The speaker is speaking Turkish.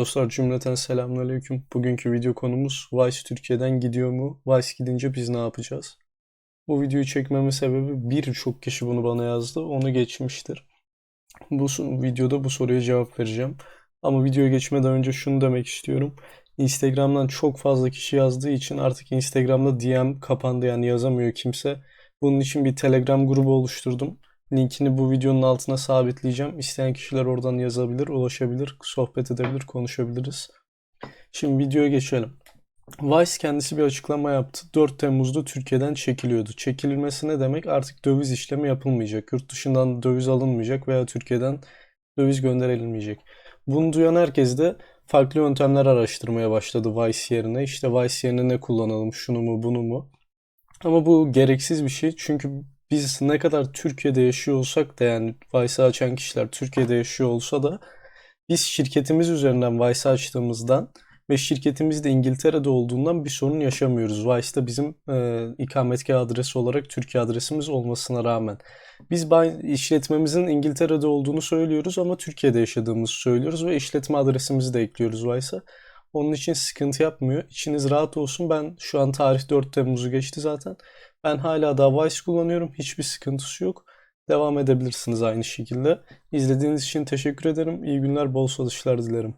Dostlar cümleten selamünaleyküm. Bugünkü video konumuz Vice Türkiye'den gidiyor mu? Vice gidince biz ne yapacağız? Bu videoyu çekmemin sebebi birçok kişi bunu bana yazdı. Onu geçmiştir. Bu videoda bu soruya cevap vereceğim. Ama videoya geçmeden önce şunu demek istiyorum. Instagram'dan çok fazla kişi yazdığı için artık Instagram'da DM kapandı yani yazamıyor kimse. Bunun için bir Telegram grubu oluşturdum. Linkini bu videonun altına sabitleyeceğim. İsteyen kişiler oradan yazabilir, ulaşabilir, sohbet edebilir, konuşabiliriz. Şimdi videoya geçelim. Vice kendisi bir açıklama yaptı. 4 Temmuz'da Türkiye'den çekiliyordu. Çekilmesi ne demek? Artık döviz işlemi yapılmayacak. Yurt dışından döviz alınmayacak veya Türkiye'den döviz gönderilmeyecek. Bunu duyan herkes de farklı yöntemler araştırmaya başladı Vice yerine. İşte Vice yerine ne kullanalım, şunu mu, bunu mu? Ama bu gereksiz bir şey. Çünkü biz ne kadar Türkiye'de yaşıyor olsak da yani Vice'ı açan kişiler Türkiye'de yaşıyor olsa da biz şirketimiz üzerinden Vice açtığımızdan ve şirketimiz de İngiltere'de olduğundan bir sorun yaşamıyoruz. Vice'da bizim e, ikametgah adresi olarak Türkiye adresimiz olmasına rağmen. Biz işletmemizin İngiltere'de olduğunu söylüyoruz ama Türkiye'de yaşadığımızı söylüyoruz ve işletme adresimizi de ekliyoruz Vice'a. Onun için sıkıntı yapmıyor. İçiniz rahat olsun. Ben şu an tarih 4 Temmuz'u geçti zaten. Ben hala daha Vice kullanıyorum. Hiçbir sıkıntısı yok. Devam edebilirsiniz aynı şekilde. İzlediğiniz için teşekkür ederim. İyi günler, bol çalışlar dilerim.